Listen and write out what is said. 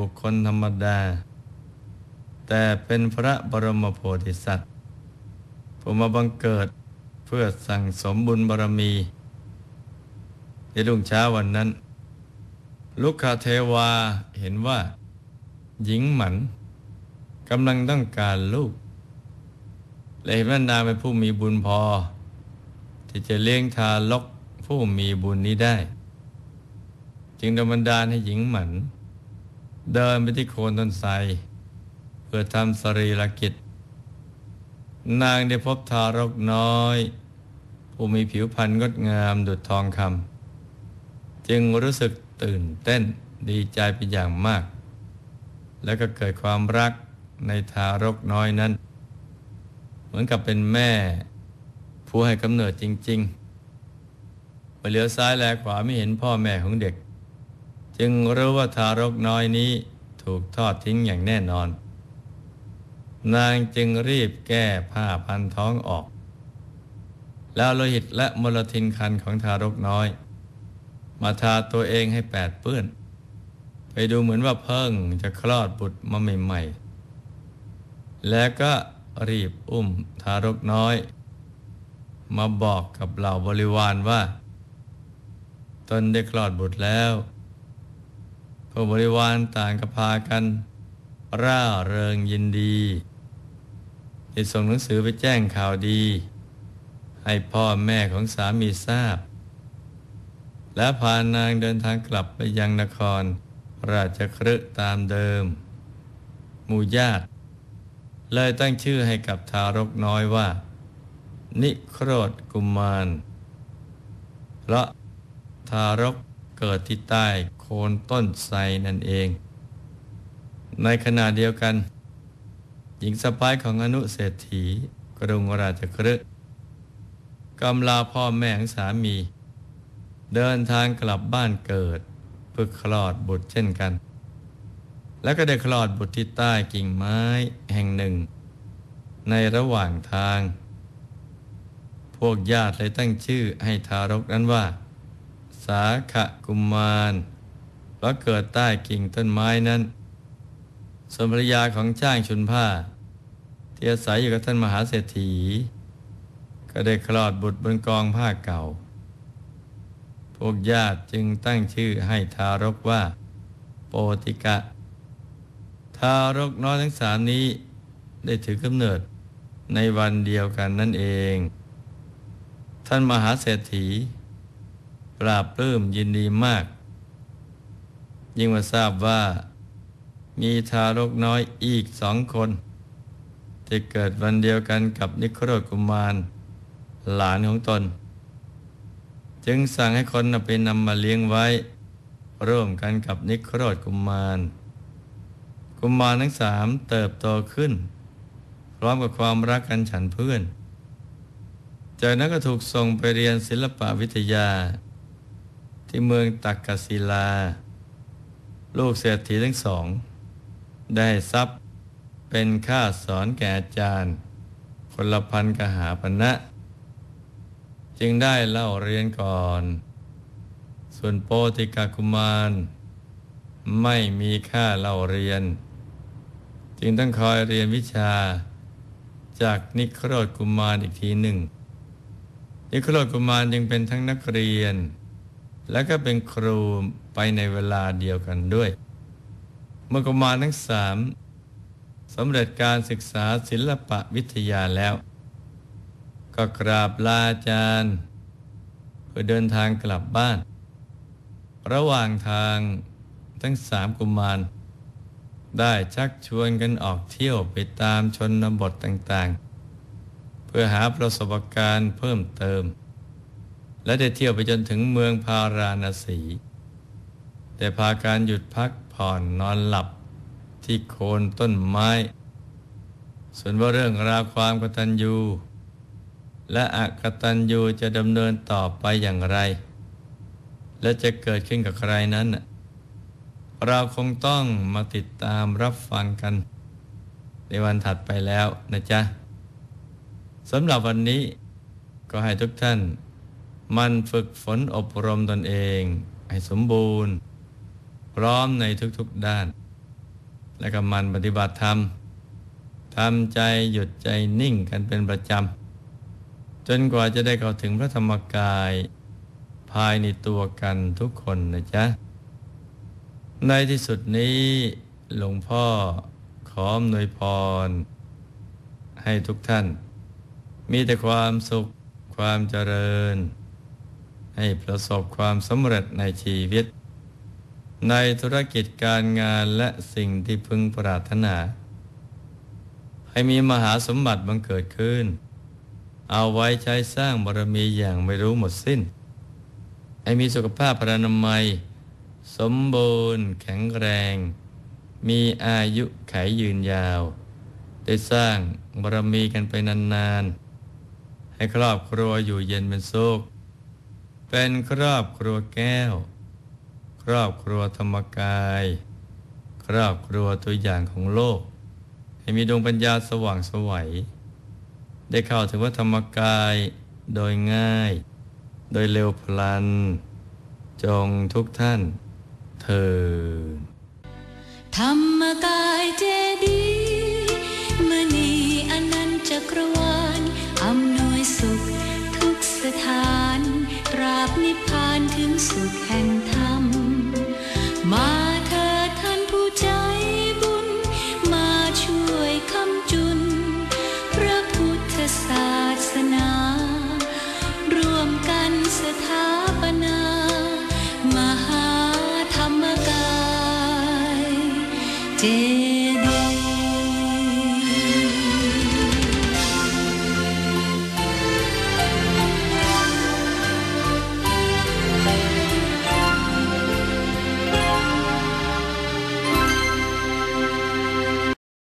บุคคลธรรมดา แต่เป็นพระบรมโพธิสัตว์ผู้มาบังเกิดเพื่อสั่งสมบุญบารมี ในรุ่งเช้าวันนั้น ลุกคาเทวาเห็นว่า หญิงหมันกำลังต้องการลูกและเห็นว่านางเป็นผู้มีบุญพอ ที่จะเลี้ยงทารกผู้มีบุญนี้ได้ จึงดำบันดาลให้หญิงหมัน เดินไปที่โคนต้นไทรเพื่อทำสรีรกิจ นางได้พบทารกน้อย ผู้มีผิวพรรณงดงามดุจทองคำจึงรู้สึกตื่นเต้นดีใจเป็นอย่างมาก แล้วก็เกิดความรักในทารกน้อยนั้น เหมือนกับเป็นแม่ ผู้ให้กำเนิดจริง ๆ ไปเหลียวซ้ายแลขวาไม่เห็นพ่อแม่ของเด็ก จึงรู้ว่าทารกน้อยนี้ถูกทอดทิ้งอย่างแน่นอน นางจึงรีบแก้ผ้าพันท้องออก แล้วโลหิตและมลทินคันของทารกน้อย มาทาตัวเองให้แปดเปื้อน ไปดูเหมือนว่าเพิ่งจะคลอดบุตรมาใหม่ๆ แล้วก็รีบอุ้มทารกน้อย มาบอกกับเหล่าบริวารว่า ตนได้คลอดบุตรแล้ว ผู้บริวารต่างก็พากัน ร่าเริงยินดีได้ส่งหนังสือไปแจ้งข่าวดี ให้พ่อแม่ของสามีทราบ และพานางเดินทางกลับไปยังนคร ราชครึตามเดิม หมู่ญาติ เลยตั้งชื่อให้กับทารกน้อยว่า นิโครธกุมาร เพราะทารก เกิดที่ใต้โคนต้นไทรนั่นเอง ในขณะเดียวกัน หญิงสะพ้ายของอนุเศรษฐีกรุงราชครึกำลาพ่อแม่ของสามี เดินทางกลับบ้านเกิดเพื่อคลอดบุตรเช่นกัน แล้วก็ได้คลอดบุตรที่ใต้กิ่งไม้แห่งหนึ่ง ในระหว่างทาง พวกญาติเลยตั้งชื่อให้ทารกนั้นว่า สาขกุมมารเพราะเกิดใต้กิ่งต้นไม้นั้นส่วนภรยาของจ้างชุนผ้า ที่อาศัยอยู่กับท่านมหาเศรษฐี ก็ได้คลอดบุตรบนกองผ้าเก่า พวกญาติจึงตั้งชื่อให้ทารกว่า โปติกะ ทารกน้อยทั้งสามนี้ได้ถือกำเนิดในวันเดียวกันนั่นเอง ท่านมหาเศรษฐี ราบปลื้มยินดีมาก ยิ่งมาทราบว่า มีทารกน้อยอีกสองคน ที่เกิดวันเดียวกันกับนิโครธกุมาร หลานของตน จึงสั่งให้คนไปนำมาเลี้ยงไว้ ร่วมกันกับนิโครธกุมาร กุมารทั้งสามเติบโตขึ้น พร้อมกับความรักกันฉันเพื่อนจากนั้นก็ถูกส่งไปเรียนศิลปวิทยา ที่เมืองตักกศิลา ลูกเศรษฐีทั้งสอง ได้ทรัพย์เป็นค่าสอนแก่อาจารย์ คนละพันกหาปณะจึงได้เล่าเรียนก่อน ส่วนโปติกากุมาร ไม่มีค่าเล่าเรียน จึงต้องคอยเรียนวิชาจากนิโครธกุมารอีกทีหนึ่ง นิโครธกุมารยังเป็นทั้งนักเรียน และก็เป็นครูไปในเวลาเดียวกันด้วย เมื่อกุมารทั้งสามสำเร็จการศึกษาศิลปะวิทยาแล้ว ก็กราบลาอาจารย์เพื่อเดินทางกลับบ้าน ระหว่างทางทั้งสามกุมาร ได้ชักชวนกันออกเที่ยวไปตามชนบทต่างๆ เพื่อหาประสบการณ์เพิ่มเติม และได้เที่ยวไปจนถึงเมืองพาราณสี แต่พาการหยุดพักผ่อนนอนหลับที่โคนต้นไม้ ส่วนว่าเรื่องราวความกตัญญู และอกตัญญูจะดำเนินต่อไปอย่างไร และจะเกิดขึ้นกับใครนั้น เราคงต้องมาติดตามรับฟังกัน ในวันถัดไปแล้วนะจ๊ะสำหรับวันนี้ก็ให้ทุกท่าน มันฝึกฝนอบรมตนเองให้สมบูรณ์ พร้อมในทุกๆด้าน และก็มันปฏิบัติธรรมทำใจหยุดใจนิ่งกันเป็นประจำ จนกว่าจะได้เข้าถึงพระธรรมกาย ภายในตัวกันทุกคนนะจ๊ะ ในที่สุดนี้หลวงพ่อขออำนวยพร ให้ทุกท่าน มีแต่ความสุขความเจริญ ให้ประสบความสำเร็จในชีวิต ในธุรกิจการงานและสิ่งที่พึงปรารถนา ให้มีมหาสมบัติบังเกิดขึ้น เอาไว้ใช้สร้างบารมีอย่างไม่รู้หมดสิ้น ให้มีสุขภาพพรานามัย สมบูรณ์แข็งแรง มีอายุไขยืนยาว ได้สร้างบารมีกันไปนานๆให้ครอบครัวอยู่เย็นเป็นสุข เป็นครอบครัวแก้ว ครอบครัวธรรมกาย ครอบครัวตัวอย่างของโลก ให้มีดวงปัญญาสว่างสวัย ได้เข้าถึงวัฒธรรมกายโดยง่าย โดยเร็วพลัน จงทุกท่านเถิดธรรมกายเจดีมณีอนันต์จักรวาลอำนวยสุขาบนิพพานถึงสุขแห่งธรรม มาเถิดท่านผู้ใจบุญ มาช่วยคำจุน พระพุทธศาสนา ร่วมกันสถาปนา มหาธรรมกายเจ